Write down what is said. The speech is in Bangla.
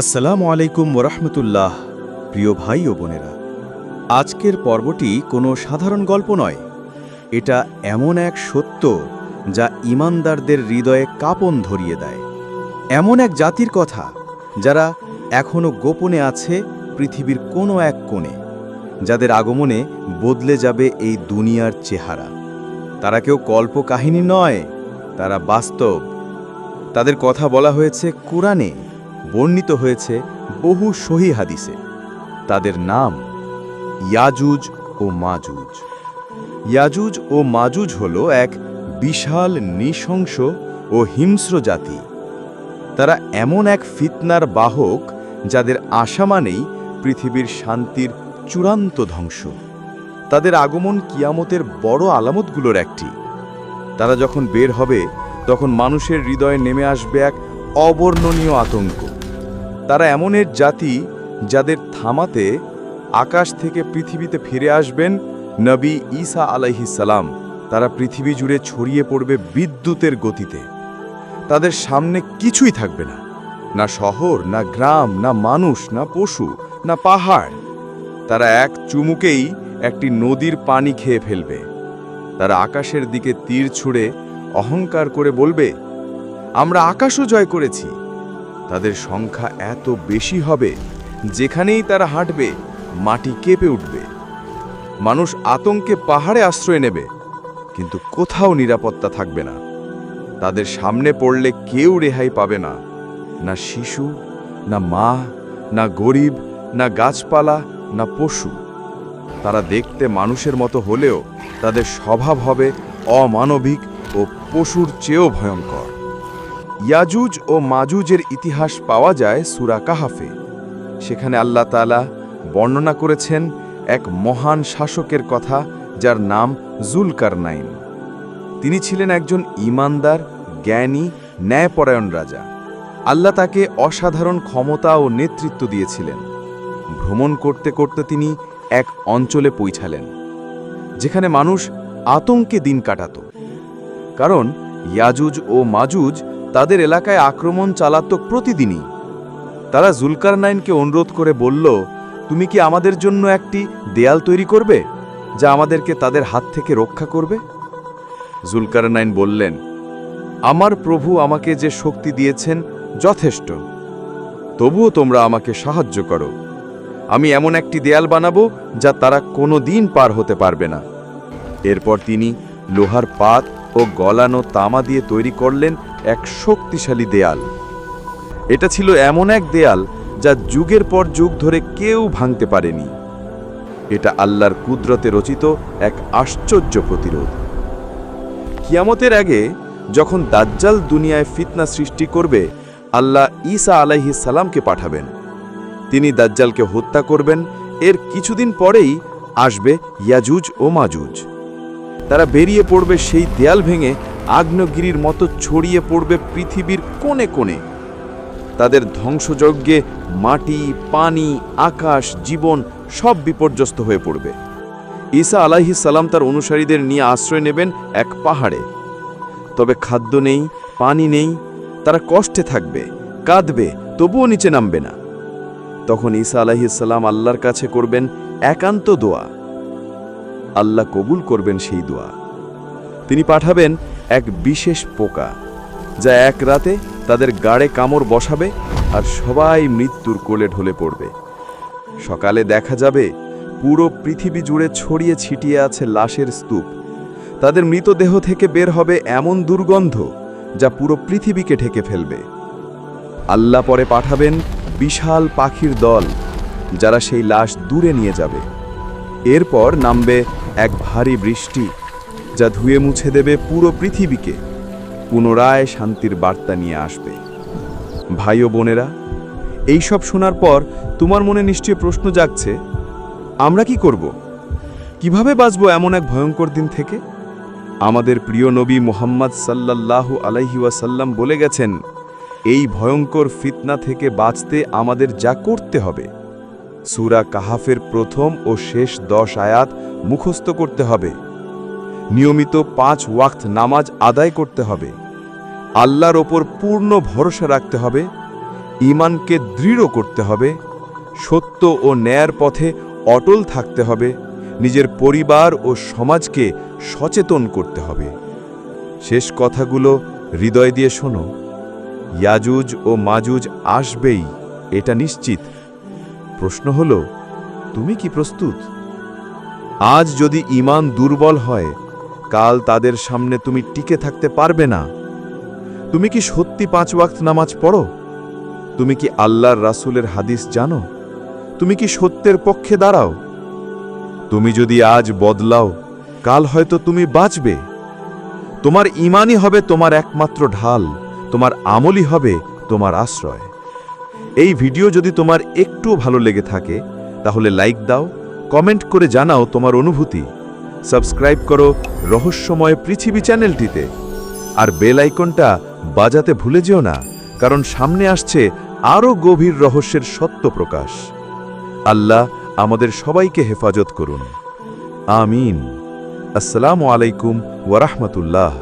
আসসালামু আলাইকুম ওরহমতুল্লাহ, প্রিয় ভাই ও বোনেরা। আজকের পর্বটি কোনো সাধারণ গল্প নয়। এটা এমন এক সত্য যা ইমানদারদের হৃদয়ে কাঁপন ধরিয়ে দেয়। এমন এক জাতির কথা যারা এখনও গোপনে আছে পৃথিবীর কোনো এক কোণে, যাদের আগমনে বদলে যাবে এই দুনিয়ার চেহারা। তারা কেউ কল্প কাহিনী নয়, তারা বাস্তব। তাদের কথা বলা হয়েছে কোরআনে। বর্ণিত হয়েছে বহু সহি হাদিসে। তাদের নাম ইয়াজুজ ও মাজুজ। ইয়াজুজ ও মাজুজ হল এক বিশাল, নৃশংস ও হিংস্র জাতি। তারা এমন এক ফিতনার বাহক যাদের আশা মানেই পৃথিবীর শান্তির চূড়ান্ত ধ্বংস। তাদের আগমন কিয়ামতের বড় আলামতগুলোর একটি। তারা যখন বের হবে, তখন মানুষের হৃদয়ে নেমে আসবে এক অবর্ণনীয় আতঙ্ক। তারা এমন এক জাতি যাদের থামাতে আকাশ থেকে পৃথিবীতে ফিরে আসবেন নবী ঈসা আলাইহিসালাম তারা পৃথিবী জুড়ে ছড়িয়ে পড়বে বিদ্যুতের গতিতে। তাদের সামনে কিছুই থাকবে না। না শহর, না গ্রাম, না মানুষ, না পশু, না পাহাড়। তারা এক চুমুকেই একটি নদীর পানি খেয়ে ফেলবে। তারা আকাশের দিকে তীর ছুঁড়ে অহংকার করে বলবে, আমরা আকাশও জয় করেছি। তাদের সংখ্যা এত বেশি হবে যেখানেই তারা হাঁটবে, মাটি কেঁপে উঠবে। মানুষ আতঙ্কে পাহাড়ে আশ্রয় নেবে, কিন্তু কোথাও নিরাপত্তা থাকবে না। তাদের সামনে পড়লে কেউ রেহাই পাবে না। না শিশু, না মা, না গরিব, না গাছপালা, না পশু। তারা দেখতে মানুষের মতো হলেও তাদের স্বভাব হবে অমানবিক ও পশুর চেয়েও ভয়ঙ্কর। ইয়াজুজ ও মাজুজের ইতিহাস পাওয়া যায় সুরা কাহাফে। সেখানে আল্লাহ তাআলা বর্ণনা করেছেন এক মহান শাসকের কথা যার নাম জুলকারনাইন। তিনি ছিলেন একজন ইমানদার জ্ঞানী, ন্যায়পরায়ণ রাজা। আল্লাহ তাকে অসাধারণ ক্ষমতা ও নেতৃত্ব দিয়েছিলেন। ভ্রমণ করতে করতে তিনি এক অঞ্চলে পৌঁছালেন, যেখানে মানুষ আতঙ্কে দিন কাটাত। কারণ ইয়াজুজ ও মাজুজ তাদের এলাকায় আক্রমণ চালাত প্রতিদিনই। তারা জুলকারনাইনকে অনুরোধ করে বলল, তুমি কি আমাদের জন্য একটি দেয়াল তৈরি করবে, যা আমাদেরকে তাদের হাত থেকে রক্ষা করবে? জুলকারনাইন বললেন, আমার প্রভু আমাকে যে শক্তি দিয়েছেন যথেষ্ট। তবুও তোমরা আমাকে সাহায্য করো। আমি এমন একটি দেয়াল বানাবো, যা তারা কোনো দিন পার হতে পারবে না। এরপর তিনি লোহার পাত ও গলানো তামা দিয়ে তৈরি করলেন এক শক্তিশালী দেয়াল। এটা ছিল এমন এক দেয়াল যা যুগের পর যুগ ধরে কেউ ভাঙতে পারেনি। এটা আল্লাহর কুদরতে রচিত এক আশ্চর্য প্রতিরোধ। কিয়ামতের আগে যখন দাজ্জাল দুনিয়ায় ফিতনা সৃষ্টি করবে, আল্লাহ ঈসা আলাইহি সালামকে পাঠাবেন। তিনি দাজ্জালকে হত্যা করবেন। এর কিছুদিন পরেই আসবে ইয়াজুজ ও মাজুজ। তারা বেরিয়ে পড়বে সেই দেয়াল ভেঙে আগ্নেয়গিরির মতো ছড়িয়ে পড়বে পৃথিবীর কোণে কোণে। তাদের ধ্বংসযজ্ঞে মাটি, পানি, আকাশ, জীবন সব বিপর্যস্ত হয়ে পড়বে। ঈসা আলাইহিস সালাম তার অনুসারীদের নিয়ে আশ্রয় নেবেন এক পাহাড়ে। তবে খাদ্য নেই, পানি নেই, তারা কষ্টে থাকবে, কাঁদবে, তবুও নিচে নামবে না। তখন ঈসা আলাইহিসাল্লাম আল্লাহর কাছে করবেন একান্ত দোয়া। আল্লাহ কবুল করবেন সেই দোয়া। তিনি পাঠাবেন এক বিশেষ পোকা, যা এক রাতে তাদের গাড়ে কামড় বসাবে আর সবাই মৃত্যুর কোলে ঢলে পড়বে। সকালে দেখা যাবে, পুরো পৃথিবী জুড়ে ছড়িয়ে ছিটিয়ে আছে লাশের স্তূপ। তাদের মৃতদেহ থেকে বের হবে এমন দুর্গন্ধ, যা পুরো পৃথিবীকে ঢেকে ফেলবে। আল্লাহ পরে পাঠাবেন বিশাল পাখির দল, যারা সেই লাশ দূরে নিয়ে যাবে। এরপর নামবে এক ভারী বৃষ্টি যা ধুয়ে মুছে দেবে পুরো পৃথিবীকে। পুনরায় শান্তির বার্তা নিয়ে আসবে। ভাই ও বোনেরা এইসব শোনার পর তোমার মনে নিশ্চয়ই প্রশ্ন জাগছে, আমরা কি করব? কীভাবে বাঁচব এমন এক ভয়ঙ্কর দিন থেকে? আমাদের প্রিয় নবী মোহাম্মদ সাল্লাল্লাহু আলাইহি ওয়াসাল্লাম বলে গেছেন, এই ভয়ঙ্কর ফিতনা থেকে বাঁচতে আমাদের যা করতে হবে, সুরা কাহাফের প্রথম ও শেষ দশ আয়াত মুখস্থ করতে হবে। নিয়মিত পাঁচ ওয়াক্ত নামাজ আদায় করতে হবে। আল্লাহর ওপর পূর্ণ ভরসা রাখতে হবে। ইমানকে দৃঢ় করতে হবে। সত্য ও ন্যায়ের পথে অটল থাকতে হবে। নিজের পরিবার ও সমাজকে সচেতন করতে হবে। শেষ কথাগুলো হৃদয় দিয়ে শোনো। ইয়াজুজ ও মাজুজ আসবেই, এটা নিশ্চিত। প্রশ্ন হলো, তুমি কি প্রস্তুত? আজ যদি ইমান দুর্বল হয় কাল তাদের সামনে তুমি টিকে থাকতে পারবে না। তুমি কি সত্যি পাঁচ ওয়াক্ত নামাজ পড়ো? তুমি কি আল্লাহর রাসূলের হাদিস জানো? তুমি কি সত্যের পক্ষে দাঁড়াও? তুমি যদি আজ বদলাও, কাল হয়তো তুমি বাঁচবে। তোমার ইমানই হবে তোমার একমাত্র ঢাল, তোমার আমলই হবে তোমার আশ্রয়। এই ভিডিও যদি তোমার একটু ভালো লেগে থাকে, তাহলে লাইক দাও, কমেন্ট করে জানাও তোমার অনুভূতি। সাবস্ক্রাইব করো রহস্যময় পৃথিবী চ্যানেলটিতে। আর বেল আইকনটা বাজাতে ভুলে যেও না, কারণ সামনে আসছে আরও গভীর রহস্যের সত্য প্রকাশ। আল্লাহ আমাদের সবাইকে হেফাজত করুন। আমিন। আসসালামু আলাইকুম ওয়ারাহমাতুল্লাহ